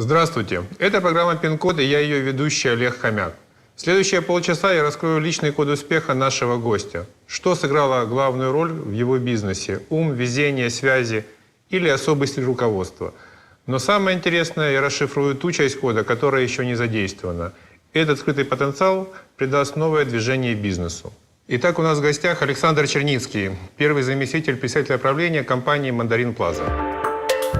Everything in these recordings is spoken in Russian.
Здравствуйте. Это программа «Пин-код» и я ее ведущий Олег Хомяк. В следующие полчаса я раскрою личный код успеха нашего гостя. Что сыграло главную роль в его бизнесе? Ум, везение, связи или особый стиль руководства? Но самое интересное, я расшифрую ту часть кода, которая еще не задействована. Этот скрытый потенциал придаст новое движение бизнесу. Итак, у нас в гостях Александр Черницкий, первый заместитель председателя правления компании «Мандарин Плаза».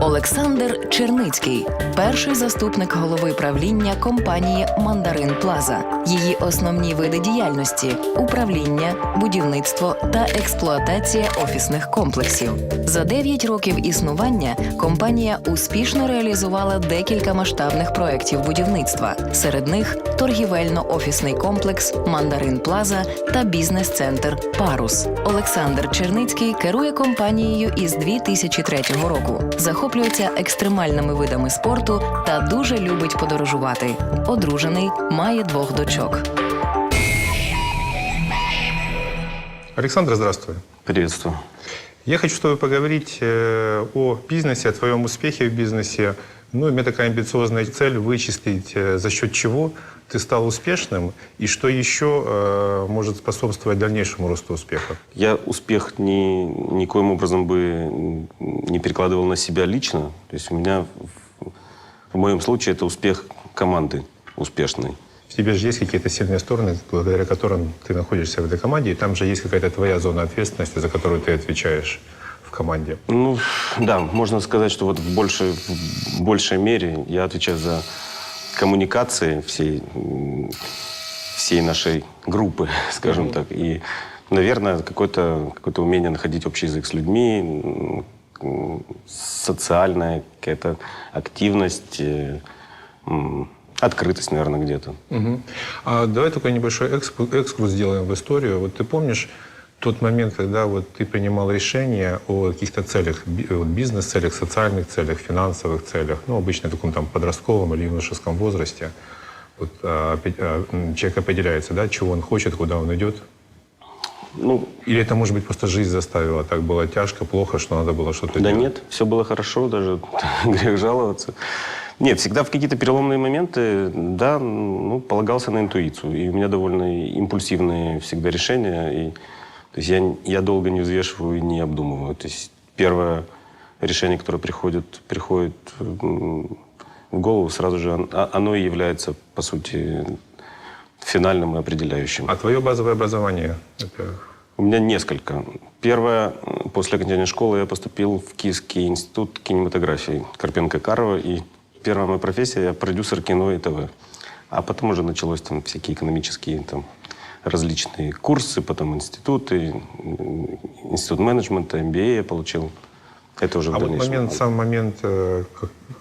Олександр Черницький, перший заступник голови правління компанії Мандарин Плаза. Її основні види діяльності управління, будівництво та експлуатація офісних комплексів. За 9 років існування компанія успішно реалізувала декілька масштабних проєктів будівництва. Серед них торгівельно-офісний комплекс Мандарин Плаза та бізнес-центр Парус. Олександр Черницький керує компанією із 2003 року. Захоплюється екстремальними видами спорту та дуже любить подорожувати. Одружений, має двох дочок. Александр, здравствуй. Приветствую. Я хочу с тобой поговорить э, о бизнесе, о твоем успехе в бизнесе. Ну, у меня такая амбициозная цель вычислить, э, за счет чего ты стал успешным и что еще э, может способствовать дальнейшему росту успеха. Я успех ни, никоим образом бы не перекладывал на себя лично. То есть у меня, в, в моем случае, это успех команды успешный. В тебе же есть какие-то сильные стороны, благодаря которым ты находишься в этой команде, и там же есть какая-то твоя зона ответственности, за которую ты отвечаешь в команде. Ну, да, можно сказать, что вот в большей, в большей мере я отвечаю за коммуникации всей, всей нашей группы, скажем так. И, наверное, какое-то какое умение находить общий язык с людьми, социальная какая-то активность, э, открытость, наверное, где-то. Мгм. А давай такой небольшой экскурс сделаем в историю. Вот ты помнишь тот момент, когда вот ты принимал решение о каких-то целях, бизнес-целях, социальных целях, финансовых целях, ну, обычно в таком там подростковом или юношеском возрасте. Вот, а, а, человек определяется, да, чего он хочет, куда он идет. Ну, Или это, может быть, просто жизнь заставила, так было тяжко, плохо, что надо было что-то Да делать? нет, все было хорошо, даже грех жаловаться. Нет, всегда в какие-то переломные моменты, да, ну, полагался на интуицию. И у меня довольно импульсивные всегда решения. И, то есть я, я долго не взвешиваю и не обдумываю. То есть первое решение, которое приходит, приходит в голову, сразу же а- оно и является, по сути, финальным и определяющим. А твое базовое образование? Это У меня несколько. Первое, после окончания школы я поступил в Киевский институт кинематографии Карпенко-Карова. И первая моя профессия, я продюсер кино и ТВ. А потом уже началось там всякие экономические там различные курсы, потом институты, институт менеджмента, MBA я получил. Это уже в А вот момент, сам момент, э,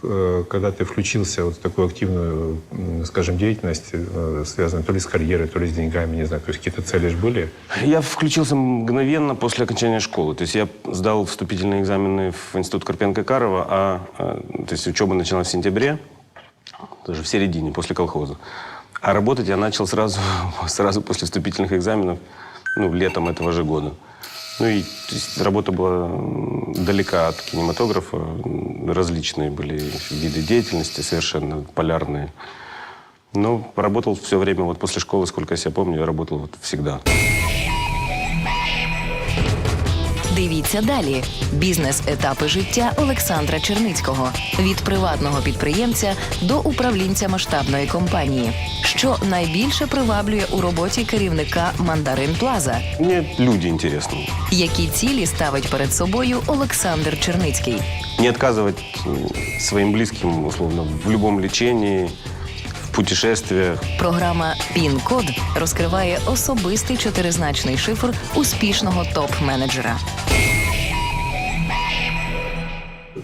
э, когда ты включился вот в такую активную, скажем, деятельность, э, связанную то ли с карьерой, то ли с деньгами, не знаю, то есть какие-то цели же были? Я включился мгновенно после окончания школы. То есть я сдал вступительные экзамены в институт Карпенко-Карова, а, то есть учеба началась в сентябре, даже в середине, после колхоза. А работать я начал сразу, сразу после вступительных экзаменов, ну, летом этого же года. Ну и есть, работа была далека от кинематографа, различные были виды деятельности, совершенно полярные. Но работал все время, вот после школы, сколько я себя помню, я работал вот всегда. Дивіться далі: бізнес-етапи життя Олександра Черницького від приватного підприємця до управлінця масштабної компанії. Що найбільше приваблює у роботі керівника Мандарин Плаза? Мне люди интересны. Які цілі ставить перед собою Олександр Черницький? Не отказывать м, своим близким, условно, в лечении, в путешествиях. Програма Пін-код розкриває особистий чотиризначний шифр успішного топ-менеджера.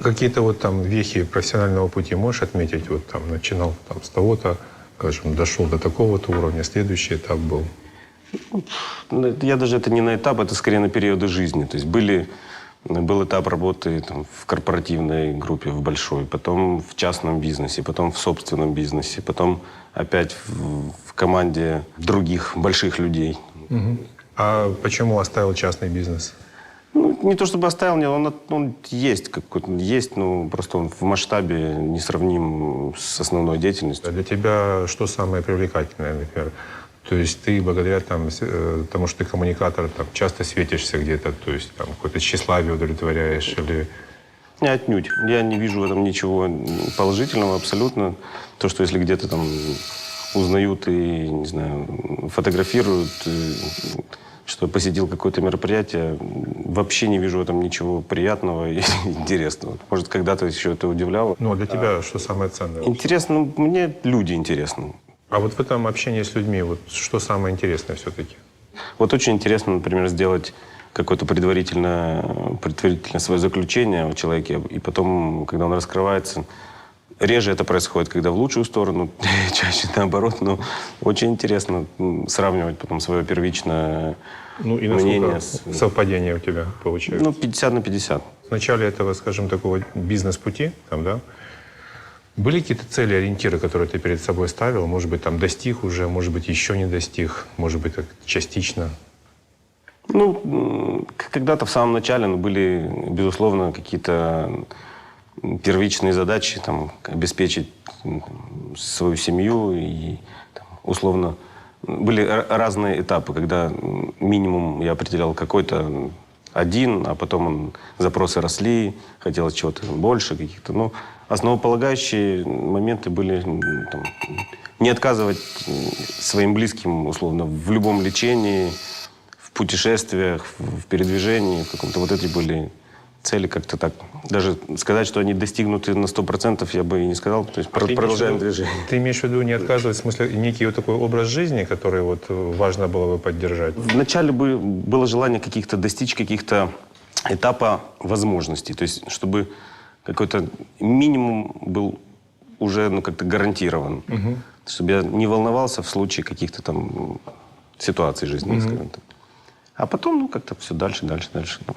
Какие-то вот там вехи профессионального пути можешь отметить? Вот там начинал там с того-то, скажем, дошел до такого-то уровня, следующий этап был. Ну, это- Я даже это не на этап, это скорее на периоды жизни. То есть были, был этап работы там, в корпоративной группе, в большой, потом в частном бизнесе, потом в собственном бизнесе, потом опять в, в команде других больших людей. А почему оставил частный бизнес? Ну, не то чтобы оставил, нет, он, он есть, какой-то, есть, ну, просто он в масштабе несравним с основной деятельностью. А Для тебя что самое привлекательное, например? То есть ты благодаря там, э, тому, что ты коммуникатор, там, часто светишься где-то, то есть там какое-то тщеславие удовлетворяешь или... Отнюдь. Я не вижу в этом ничего положительного абсолютно. То, что если где-то там узнают и, не знаю, фотографируют, э, что посетил какое-то мероприятие, вообще не вижу в этом ничего приятного и интересного. Может, когда-то еще это удивляло. Ну, а для тебя что самое ценное? Интересно, ну, мне люди интересны. А вот в этом общении с людьми, вот что самое интересное все-таки? Вот очень интересно, например, сделать какое-то предварительное, предварительное свое заключение о человеке, и потом, когда он раскрывается, реже это происходит, когда в лучшую сторону, чаще наоборот, но очень интересно сравнивать потом свое первичное Ну и мнение. с- совпадения у тебя получается? ну, 50 на 50. В начале этого, скажем, такого бизнес-пути, там, да, были какие-то цели, ориентиры, которые ты перед собой ставил? Может быть, там достиг уже, может быть, еще не достиг, может быть, так частично? Ну, когда-то в самом начале ну, были, безусловно, какие-то первичные задачи, там, обеспечить свою семью и, там, условно, были разные этапы, когда минимум я определял какой-то один, а потом м, запросы росли, хотелось чего-то больше каких-то. Ну, основополагающие моменты были там, не отказывать своим близким, условно, в любом лечении, в путешествиях, в передвижении, в каком-то вот эти были цели как-то так. Даже сказать, что они достигнуты на 100%, я бы и не сказал. То есть А продолжаем виду- движение. Ты имеешь в виду не отказывать, в смысле, некий вот такой образ жизни, который вот важно было бы поддержать? Вначале бы было желание каких-то достичь каких-то этапа возможностей. То есть, чтобы какой-то минимум был уже ну, как-то гарантирован. Чтобы я не волновался в случае каких-то там м, ситуаций жизненных, скажем так. А потом, ну, как-то все дальше, дальше, дальше. ну.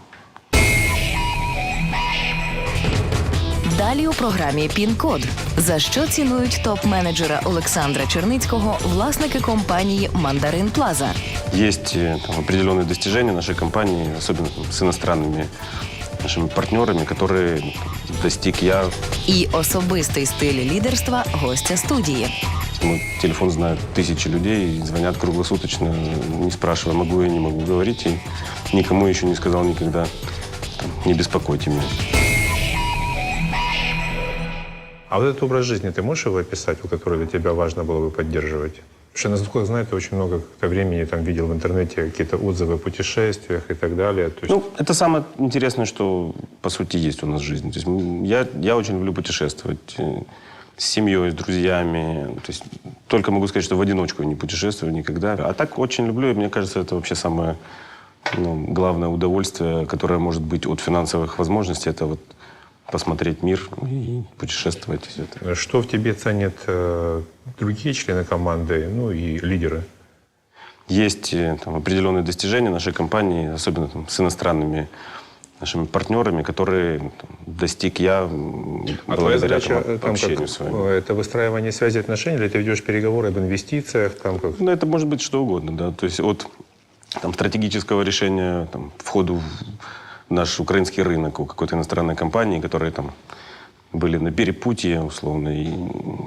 Далі у програмі Пін-код. За що цінують топ-менеджера Олександра Черницького власники компанії Мандарин Плаза? Есть э, там, определенные достижения нашей компании, особенно там, с иностранными нашими партнерами, которые ну, там, достиг я. І особистий стиль лідерства гостя студії. Мой телефон знают тысячи людей, и звонят круглосуточно, не спрашивая, могу я, не могу говорить. И никому еще не сказал никогда, там, не беспокойте меня. А вот этот образ жизни, ты можешь его описать, вот, который для тебя важно было бы поддерживать? Потому что, насколько я знаю, ты очень много времени там видел в интернете какие-то отзывы о путешествиях и так далее. То есть, Ну, это самое интересное, что, по сути, есть у нас в жизни. То есть я, я очень люблю путешествовать э, с семьей, с друзьями. То есть только могу сказать, что в одиночку я не путешествую никогда. А так очень люблю, и мне кажется, это вообще самое ну, главное удовольствие, которое может быть от финансовых возможностей, это вот посмотреть мир и путешествовать. и всё это. Что в тебе ценят э, другие члены команды, ну и лидеры? Есть э, там, определенные достижения нашей компании, особенно там, с иностранными нашими партнерами, которые там, достиг я А благодаря задача там, э, там, общению как, с вами. это выстраивание связи отношений, или ты ведешь переговоры об инвестициях, там как? Ну, это может быть что угодно, да. То есть от там, стратегического решения там, входу в наш украинский рынок у какой-то иностранной компании, которые там были на перепутье, условно, и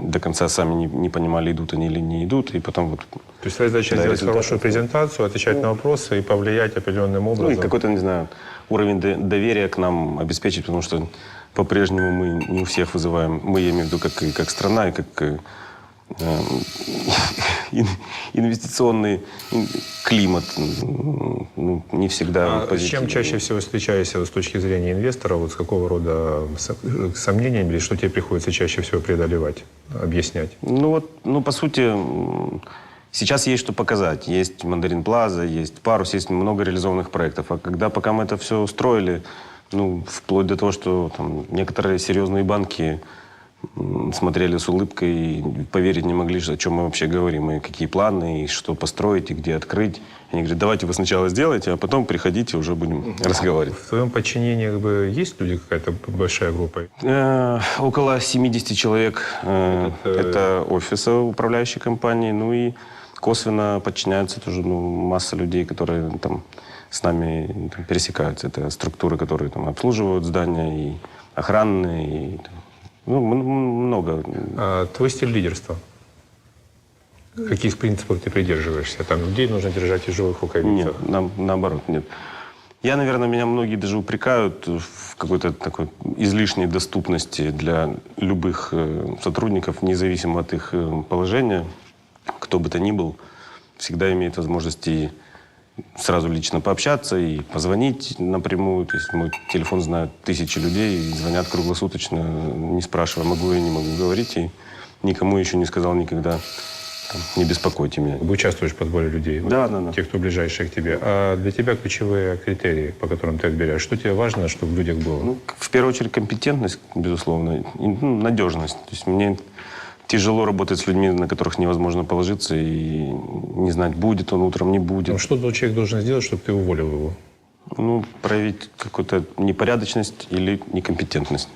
до конца сами не, не понимали, идут они или не идут, и потом вот... То есть твоя задача Да, сделать хорошую презентацию, отвечать на вопросы и повлиять определенным Ну, образом. и какой-то, не знаю, уровень до- доверия к нам обеспечить, потому что по-прежнему мы не у всех вызываем, мы, я имею в виду, как, как страна, и как э, эм, инвестиционный ин- климат, ну, не всегда А с чем чаще всего встречаешься вот, с точки зрения инвестора, вот с какого рода со- сомнениями, или что тебе приходится чаще всего преодолевать, объяснять? Ну вот, ну по сути, сейчас есть что показать. Есть Мандарин Плаза, есть Парус, есть много реализованных проектов. А когда пока мы это все строили, ну, вплоть до того, что там, некоторые серьезные банки смотрели с улыбкой и поверить не могли, о чем мы вообще говорим, и какие планы, и что построить, и где открыть. Они говорят, давайте вы сначала сделайте, а потом приходите, уже будем разговаривать. В твоем подчинении как бы есть люди, какая-то большая группа? Э, Около 70 человек э, Это, э, это офиса управляющей компании, ну и косвенно подчиняются тоже ну, масса людей, которые там с нами там, пересекаются. Это структуры, которые там, обслуживают здания, и охранные, и, там, ну, много. А твой стиль лидерства? Каких принципов ты придерживаешься? Там людей нужно держать в живых рукавицах. Нет, на- наоборот, нет. Я, наверное, меня многие даже упрекают в какой-то такой излишней доступности для любых э, сотрудников, независимо от их э, положения, кто бы то ни был, всегда имеет возможность и сразу лично пообщаться и позвонить напрямую. То есть мой телефон знают тысячи людей звонят круглосуточно, не спрашивая, могу я, не могу говорить. И никому еще не сказал никогда, там, не беспокойте меня. Вы участвуешь в подборе людей? Да, да, да. Тех, кто ближайший к тебе. А для тебя ключевые критерии, по которым ты отбираешь? Что тебе важно, чтобы в людях было? Ну, в первую очередь, компетентность, безусловно, и ну, надежность. То есть мне тяжело работать с людьми, на которых невозможно положиться и не знать, будет он утром, не Ну, будет. что тот человек должен сделать, чтобы ты уволил его? Ну, проявить какую-то непорядочность или некомпетентность.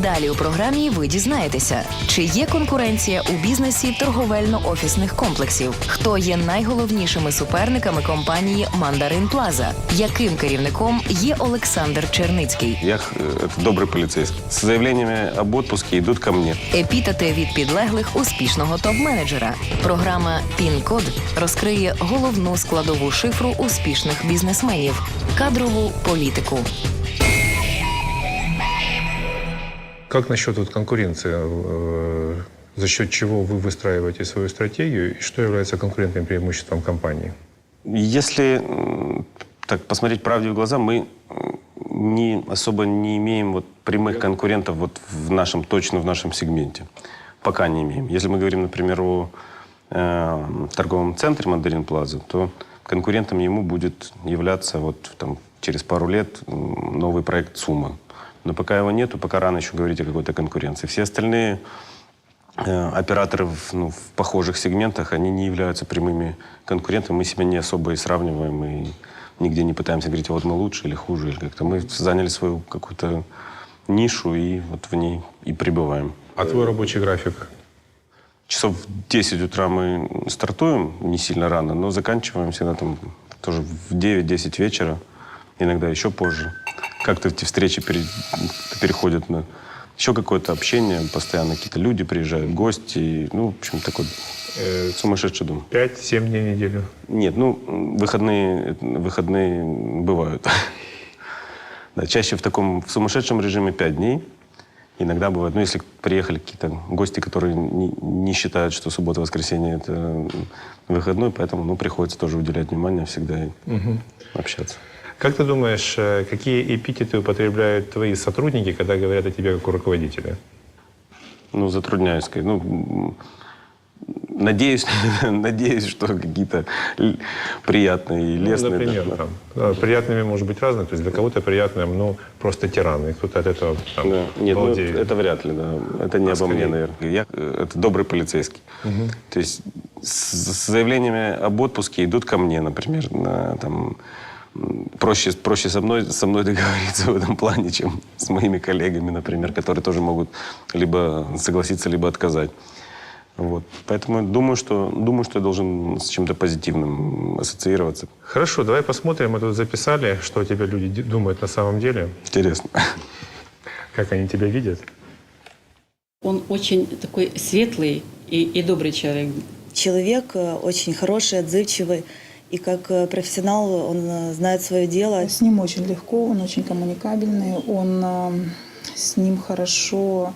Далі у програмі ви дізнаєтеся, чи є конкуренція у бізнесі торговельно-офісних комплексів, хто є найголовнішими суперниками компанії Мандарин Плаза, яким керівником є Олександр Черницький. Я э, это добрый полицейский. С заявлениями об отпуске идут ко мне. Епітети від підлеглих успішного топ-менеджера. Програма Пін-код розкриє головну складову шифру успішних бізнесменів кадрову політику. Как насчет вот конкуренции? э, За счет чего вы выстраиваете свою стратегию и что является конкурентным преимуществом компании? Если так посмотреть правде в глаза, мы не, особо не имеем вот прямых конкурентов вот в нашем, точно в нашем сегменте. Пока не имеем. Если мы говорим, например, о э, торговом центре Мандарин Плаза, то конкурентом ему будет являться вот там, через пару лет новый проект Сума. Но пока его нету, пока рано еще говорить о какой-то конкуренции. Все остальные э, операторы в, ну, в похожих сегментах, они не являются прямыми конкурентами. Мы себя не особо и сравниваем, и нигде не пытаемся говорить, вот мы лучше или хуже, или как-то. Мы заняли свою какую-то нишу и вот в ней и пребываем. А твой рабочий график? Часов в 10 утра мы стартуем, не сильно рано, но заканчиваем всегда там тоже в 9-10 вечера, иногда еще позже. Как-то эти встречи пере- переходят на еще какое-то общение, постоянно какие-то люди приезжают, гости, ну, в общем, такой Э, сумасшедший дом. 5-7 дней в неделю? Нет, ну, выходные, выходные бывают. Да, чаще в таком в сумасшедшем режиме 5 дней. Иногда бывает, ну, если приехали какие-то гости, которые не, не считают, что суббота-воскресенье это выходной, поэтому, ну, приходится тоже уделять внимание всегда и общаться. Как ты думаешь, э, какие эпитеты употребляют твои сотрудники, когда говорят о тебе как о руководителе? Ну, затрудняюсь сказать. Ну, надеюсь, надеюсь, что какие-то приятные и Ну, лестные. да, например, да. там, да, приятными может быть разные. То есть для кого-то приятным, ну, просто тиран, и кто-то от этого там, Да. Нет, ну, это вряд ли, да. Это не А обо мне, скорее? наверное. Я э, это добрый полицейский. То есть с, с заявлениями об отпуске идут ко мне, например, на, там, проще, проще со, мной, со мной договориться в этом плане, чем с моими коллегами, например, которые тоже могут либо согласиться, либо отказать. Вот. Поэтому думаю, что, думаю, что я должен с чем-то позитивным ассоциироваться. Хорошо, давай посмотрим. Мы тут записали, что о тебе люди думают на самом деле, Интересно. как они тебя видят. Он очень такой светлый и, и добрый человек. Человек э, очень хороший, отзывчивый. И как э, профессионал он э, знает свое дело. С ним очень легко, он очень коммуникабельный, он э, с ним хорошо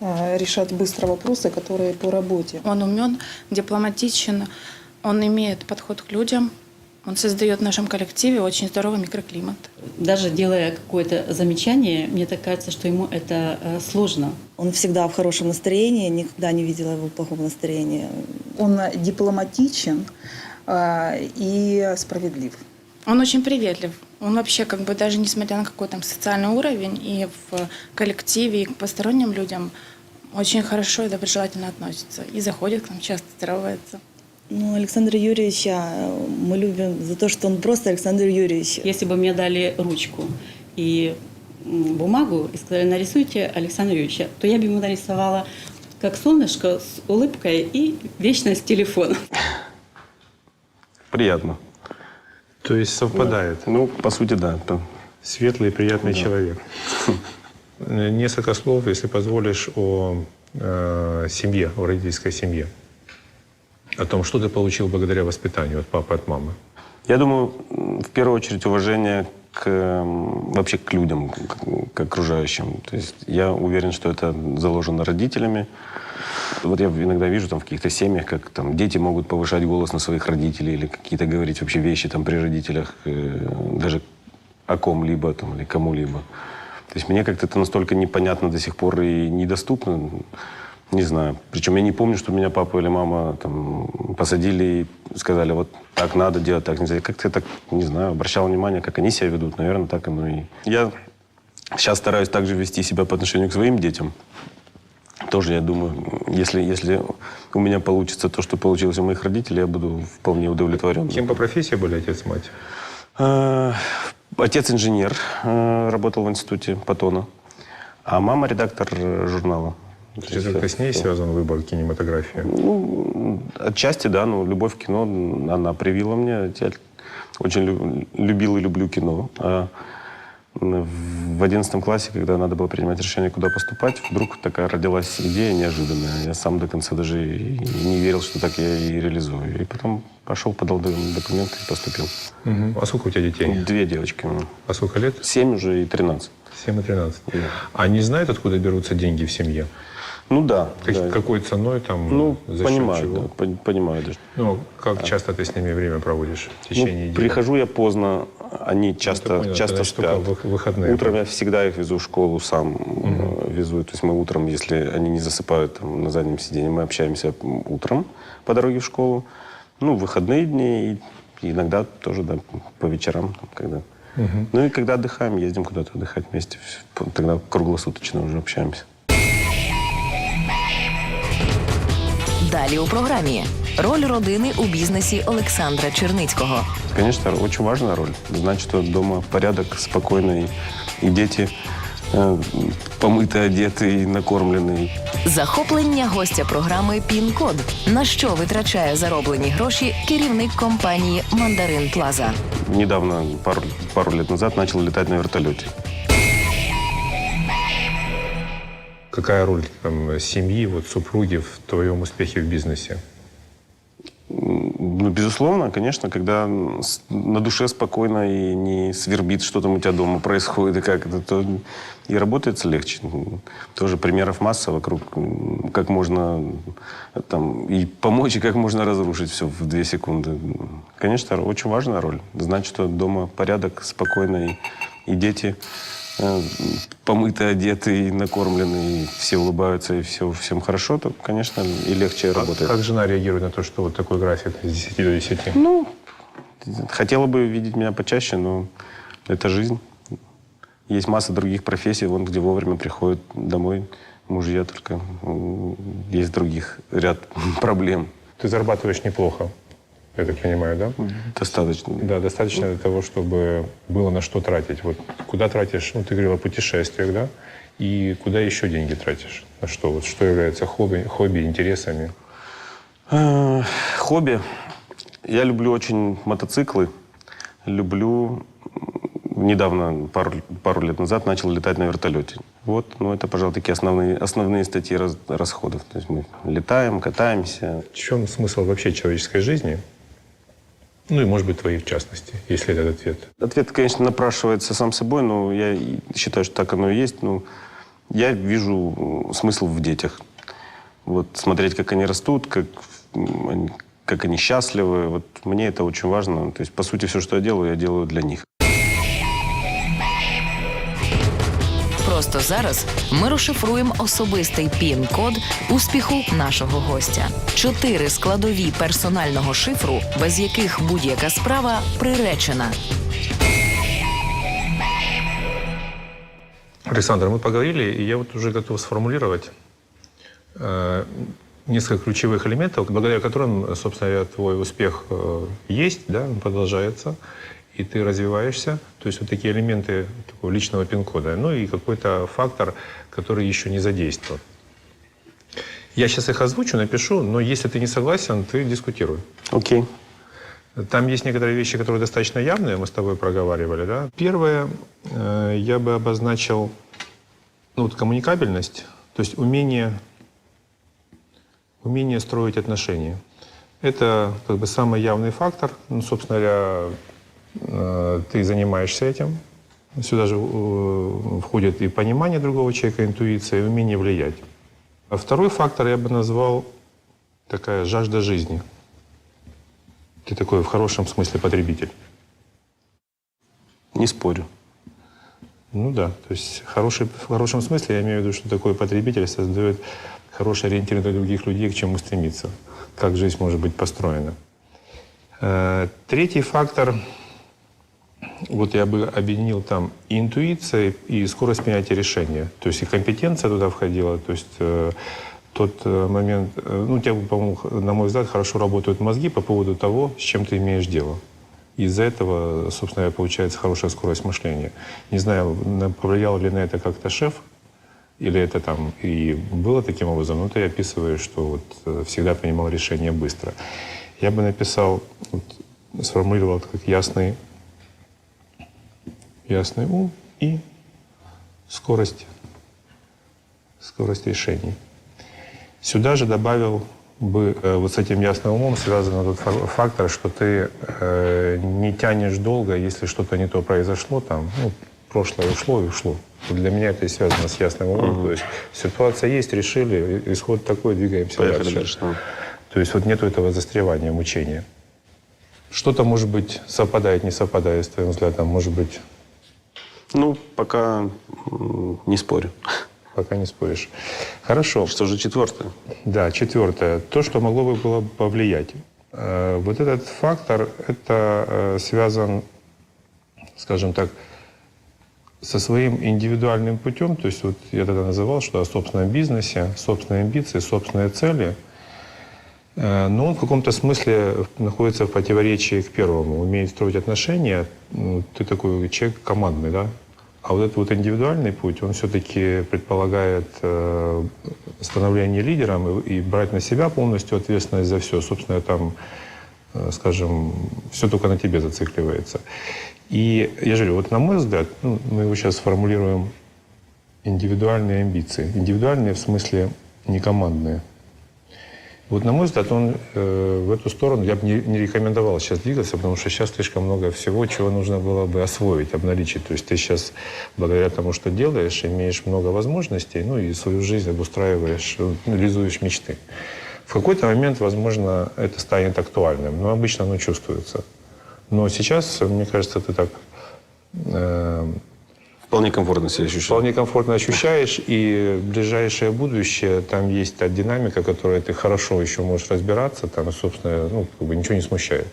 решать быстро вопросы, которые по работе. Он умен, дипломатичен, он имеет подход к людям, он создает в нашем коллективе очень здоровый микроклимат. Даже делая какое-то замечание, мне так кажется, что ему это сложно. Он всегда в хорошем настроении, никогда не видела его в плохом настроении. Он дипломатичен и справедлив. Он очень приветлив. Он вообще, как бы даже несмотря на какой там социальный уровень и в коллективе, и к посторонним людям, очень хорошо и доброжелательно относится. И заходит к нам часто, здоровается. Ну, Александра Юрьевича э, мы любим за то, что он просто Александр Юрьевич. Если бы мне дали ручку и бумагу и сказали, нарисуйте Александра Юрьевича, то я бы ему нарисовала как солнышко с улыбкой и вечность телефона. Приятно. То есть совпадает. Ну, по сути, да. Светлый и приятный человек. Э, Несколько слов, если позволишь, о э, семье, о родительской семье. О том, что ты получил благодаря воспитанию от папы, от мамы. Я думаю, в первую очередь уважение к м, вообще к людям, к, к окружающим. То есть я уверен, что это заложено родителями. Вот я иногда вижу там в каких-то семьях, как там дети могут повышать голос на своих родителей или какие-то говорить вообще вещи там при родителях, э, даже о ком-либо там или кому-либо. То есть мне как-то это настолько непонятно до сих пор и недоступно. Не знаю. Причем я не помню, что меня папа или мама там посадили и сказали, вот так надо делать, так нельзя. Как-то я так, не знаю, обращал внимание, как они себя ведут. Наверное, так оно и... Я сейчас стараюсь также вести себя по отношению к своим детям. Тоже, я думаю, если, если у меня получится то, что получилось у моих родителей, я буду вполне удовлетворен. Кем по профессии были отец и мать? Э, Отец инженер, э, работал в институте Патона, а мама редактор э, журнала. То есть это с ней связан выбор кинематографии? Ну, отчасти, да, ну, любовь к кино она привила мне. Я очень лю- любил и люблю кино. А в одиннадцатом классе, когда надо было принимать решение, куда поступать, вдруг такая родилась идея неожиданная. Я сам до конца даже и не верил, что так я и реализую. И потом пошел, подал документы и поступил. Мгм. А сколько у тебя детей? Две девочки. А сколько лет? Семь уже и тринадцать. 7 и 13. Они знают, откуда берутся деньги в семье? Ну да. Как- да. Какой ценой там? Ну, за понимаю, чего? да, пон- понимаю даже. Ну, как часто ты с ними время проводишь в Ну, течение дня? прихожу я поздно, они часто, Ну, понял, часто только спят. выходные. Утром я всегда их везу в школу, сам э, везу. То есть мы утром, если они не засыпают там, на заднем сиденье, мы общаемся утром по дороге в школу. Ну, выходные дни и иногда тоже, да, по вечерам, там, когда. Ну и когда отдыхаем, ездим куда-то отдыхать вместе. Тогда круглосуточно уже общаемся. Далі у програмі роль родини у бізнесі Олександра Черницького. Конечно, очень важная роль. Знать, что дома порядок, спокойно, и, и дети э, помыты, одеты и накормлены. Захоплення гостя програми Пін-код. На що витрачає зароблені гроші керівник компанії Мандарин Плаза. Недавно, пару, пару лет назад, начал летать на вертолете. Какая роль там, семьи, вот, супруги в твоем успехе в бизнесе? Ну, безусловно, конечно, когда на душе спокойно и не свербит, что там у тебя дома происходит, и как это, то и работается легче. Тоже примеров масса вокруг, как можно там, и помочь, и как можно разрушить все в две секунды. Конечно, очень важная роль. Знать, что дома порядок, спокойно, и, и дети э, помыты, одеты, и накормлены, и все улыбаются, и все, всем хорошо, то, конечно, и легче А работает. как жена реагирует на то, что вот такой график с 10 до 10? Ну, хотела бы видеть меня почаще, но это жизнь. Есть масса других профессий, вон где вовремя приходят домой мужья, только есть других ряд проблем. Ты зарабатываешь неплохо, я так понимаю, да? Достаточно. Да, достаточно для того, чтобы было на что тратить. Вот куда тратишь, ну, ты говорил о путешествиях, да? И куда еще деньги тратишь? На что? Вот что является хобби, хобби интересами? Э, Хобби. Я люблю очень мотоциклы. Люблю... Недавно, пару, пару лет назад, начал летать на вертолете. Вот, ну, это, пожалуй, такие основные, основные статьи раз- расходов. То есть мы летаем, катаемся, В чем смысл вообще человеческой жизни? Ну и, может быть, твоей в частности, если этот ответ. Ответ, конечно, напрашивается сам собой, но я считаю, что так оно и есть. Ну, я вижу м, смысл в детях. Вот смотреть, как они растут, как, они, как они счастливы. Вот мне это очень важно. То есть, по сути, все, что я делаю, я делаю для них. Просто зараз ми розшифруємо особистий пін-код успіху нашого гостя. Чотири складові персонального шифру, без яких будь-яка справа приречена. Александр, мы поговорили, и я вот уже готов сформулировать э, несколько ключевых элементов, благодаря которым, собственно говоря, твой успех э, есть, да, он продолжается, И ты развиваешься. То есть вот такие элементы такого личного пин-кода. Ну и какой-то фактор, который еще не задействован. Я сейчас их озвучу, напишу, но если ты не согласен, ты дискутируй. Окей. Там есть некоторые вещи, которые достаточно явные, мы с тобой проговаривали. Да? Первое, э, я бы обозначил ну, вот коммуникабельность, то есть умение, умение строить отношения. Это как бы самый явный фактор. Ну, собственно говоря, ты занимаешься этим. Сюда же э, входит и понимание другого человека, интуиция, и умение влиять. А второй фактор я бы назвал такая жажда жизни. Ты такой в хорошем смысле потребитель. Не спорю. Ну да, то есть хороший, в хорошем смысле я имею в виду, что такой потребитель создает хороший ориентир для других людей, к чему стремиться, как жизнь может быть построена. Э, Третий фактор, вот я бы объединил там и интуиция, и скорость принятия решения. То есть и компетенция туда входила, то есть э, тот э, момент, э, ну, у тебя, по-моему, на мой взгляд, хорошо работают мозги по поводу того, с чем ты имеешь дело. Из-за этого, собственно, получается хорошая скорость мышления. Не знаю, на- повлиял ли на это как-то шеф, или это там и было таким образом, но ты описываешь, что вот э, всегда принимал решения быстро. Я бы написал, вот, сформулировал как ясный, ясный ум и скорость, скорость решений. Сюда же добавил бы э, вот с этим ясным умом связан тот фа- фактор, что ты э, не тянешь долго, если что-то не то произошло, там, ну, прошлое ушло и ушло. Для меня это и связано с ясным умом. То есть ситуация есть, решили, исход такой, двигаемся Поехали дальше. дальше. да. То есть вот нету этого застревания, мучения. Что-то, может быть, совпадает, не совпадает с твоим взглядом, может быть, Ну, пока не спорю. пока не споришь. Хорошо. Что же четвертое? Да, четвертое. То, что могло бы было бы повлиять. Э, Вот этот фактор, это э, связан, скажем так, со своим индивидуальным путем. То есть вот я тогда называл, что о собственном бизнесе, собственные амбиции, собственные цели. Э, Но он в каком-то смысле находится в противоречии к первому. Умеет строить отношения. Ты такой человек командный, да? А вот этот вот индивидуальный путь, он все-таки предполагает э, становление лидером и, и брать на себя полностью ответственность за все. Собственно, там, э, скажем, все только на тебе зацикливается. И я же говорю, вот на мой взгляд, ну, мы его сейчас сформулируем индивидуальные амбиции. Индивидуальные в смысле не командные. Вот, на мой взгляд, он э, в эту сторону я бы не, не рекомендовал сейчас двигаться, потому что сейчас слишком много всего, чего нужно было бы освоить, обналичить. То есть ты сейчас, благодаря тому, что делаешь, имеешь много возможностей, ну и свою жизнь обустраиваешь, ну, реализуешь мечты. В какой-то момент, возможно, это станет актуальным, но обычно оно чувствуется. Но сейчас, мне кажется, ты так э, Вполне комфортно себя ощущаю. вполне комфортно ощущаешь, и ближайшее будущее, там есть та динамика, которой ты хорошо еще можешь разбираться, там, собственно, ну, как бы ничего не смущает.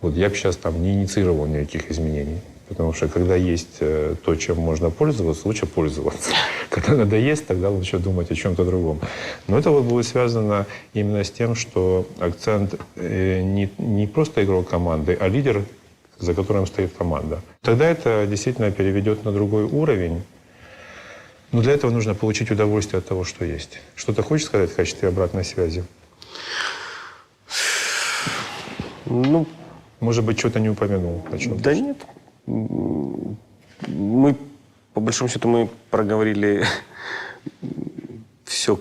Вот я бы сейчас там не инициировал никаких изменений, потому что когда есть э, то, чем можно пользоваться, лучше пользоваться. Когда надоест, тогда лучше думать о чем-то другом. Но это вот будет связано именно с тем, что акцент э, не, не просто игрок команды, а лидер, за которым стоит команда. Тогда это действительно переведет на другой уровень. Но для этого нужно получить удовольствие от того, что есть. Что-то хочешь сказать в качестве обратной связи? Ну, Может быть, что-то не упомянул. О чем да нет. Мы, по большому счету, мы проговорили все,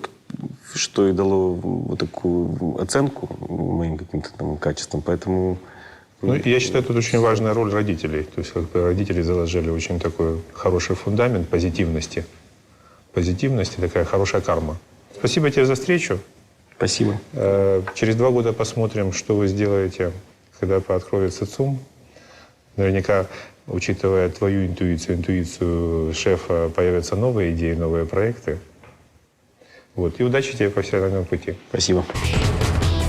что и дало вот такую оценку моим каким-то там качествам. Поэтому Ну, я считаю, тут очень важная роль родителей. То есть как бы родители заложили очень такой хороший фундамент позитивности. Позитивности, такая хорошая карма. Спасибо тебе за встречу. спасибо. Э, Через два года посмотрим, что вы сделаете, когда пооткроется ЦУМ. Наверняка, учитывая твою интуицию, интуицию шефа, появятся новые идеи, новые проекты. Вот. И удачи тебе по профессиональному пути. Спасибо.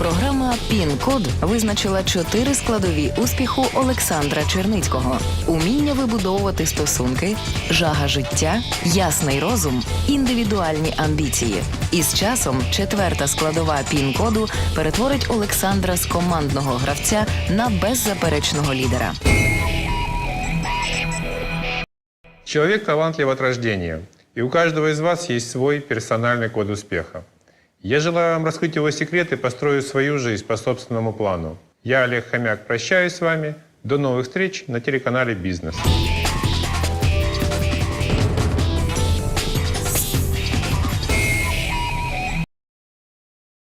Програма Пін-код визначила чотири складові успіху Олександра Черницького: уміння вибудовувати стосунки, жага життя, ясний розум, індивідуальні амбіції. І з часом четверта складова пін-коду перетворить Олександра з командного гравця на беззаперечного лідера. Человек талантлив от рождения, и у каждого из вас есть свой персональный код успеха. Я желаю вам раскрыть его секреты и построить свою жизнь по собственному плану. Я, Олег Хомяк, прощаюсь с вами. До новых встреч на телеканале «Бизнес».